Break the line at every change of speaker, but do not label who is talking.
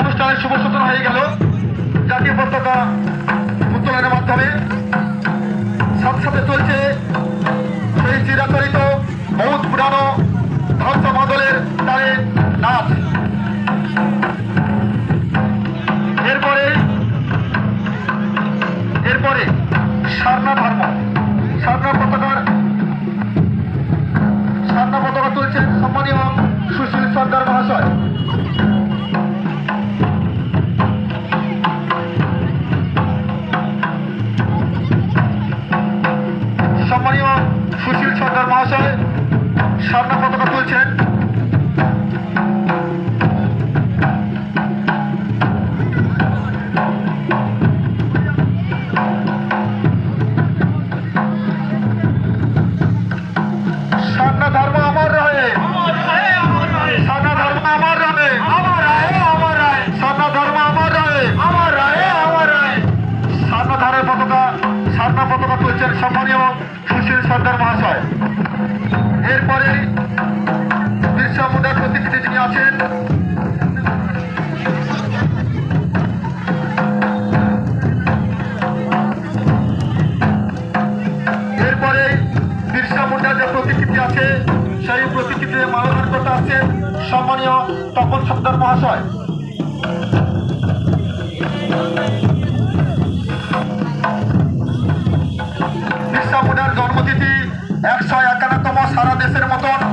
অনুষ্ঠানের শুভ সূচনা হয়ে গেল। জাতীয় পতাকা উত্তোলনের মাধ্যমে। সাথে সাথে চলছে সেই চিরাচরিত, বহুত পুরানো ধ্বংস বদলের তারে নাচ। এরপরে এরপরে সারনা ধর্ম। সারনা পতাকার সারনা পতাকা তুলছেন সম্মানীয় আমার রায় সারনা ধারের পতাকা সারনা পতাকা তুলছেন সম্মানীয় সর্দার মহাশয়। এরপরে বিশ্ব মুদ্রার প্রতিনিধি যিনি আছেন, এরপরে বিরসা মুন্ডার যে প্রতিকৃতি আছে, সেই প্রতিকৃতিতে মানবান করতে আসছেন সম্মানীয় তপন সর্দার মহাশয়। একশো একান্নতম সারা দেশের মতন